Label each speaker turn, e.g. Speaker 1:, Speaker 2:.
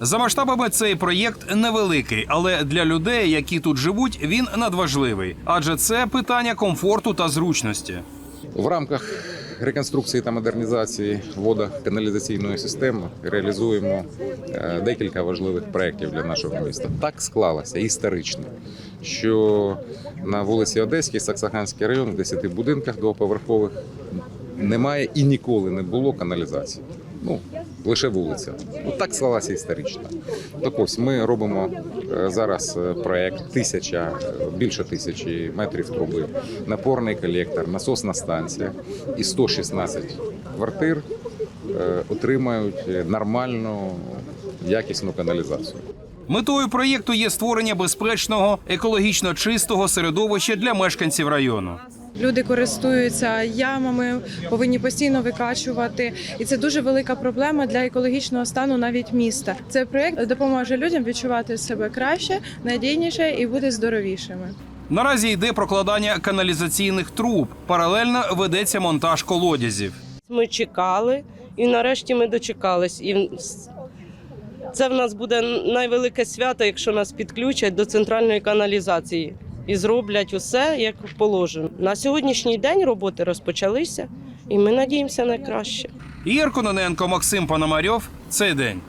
Speaker 1: За масштабами цей проєкт невеликий, але для людей, які тут живуть, він надважливий, адже це питання комфорту та зручності.
Speaker 2: В рамках реконструкції та модернізації водоканалізаційної системи реалізуємо е, декілька важливих проєктів для нашого міста. Так склалося історично, що на вулиці Одеській, Саксаганський район, в 10 будинках двоповерхових немає і ніколи не було каналізації. Ну, лише вулиця. От так склалася історично. Так ось ми робимо е, зараз е, проект тисяча, більше тисячі метрів труби, напорний колектор, насосна станція і 116 квартир е, отримають нормальну якісну каналізацію.
Speaker 1: Метою проєкту є створення безпечного, екологічно чистого середовища для мешканців району.
Speaker 3: Люди користуються ямами, повинні постійно викачувати, і це дуже велика проблема для екологічного стану навіть міста. Цей проект допоможе людям відчувати себе краще, надійніше і бути здоровішими.
Speaker 1: Наразі йде прокладання каналізаційних труб. Паралельно ведеться монтаж колодязів.
Speaker 4: Ми чекали, і нарешті ми дочекались. І це в нас буде найвелике свято, якщо нас підключать до центральної каналізації і зроблять усе як положено. На сьогоднішній день роботи розпочалися, і ми надіємося на краще.
Speaker 1: Ігор Кононенко, Максим Пономарьов. Цей день.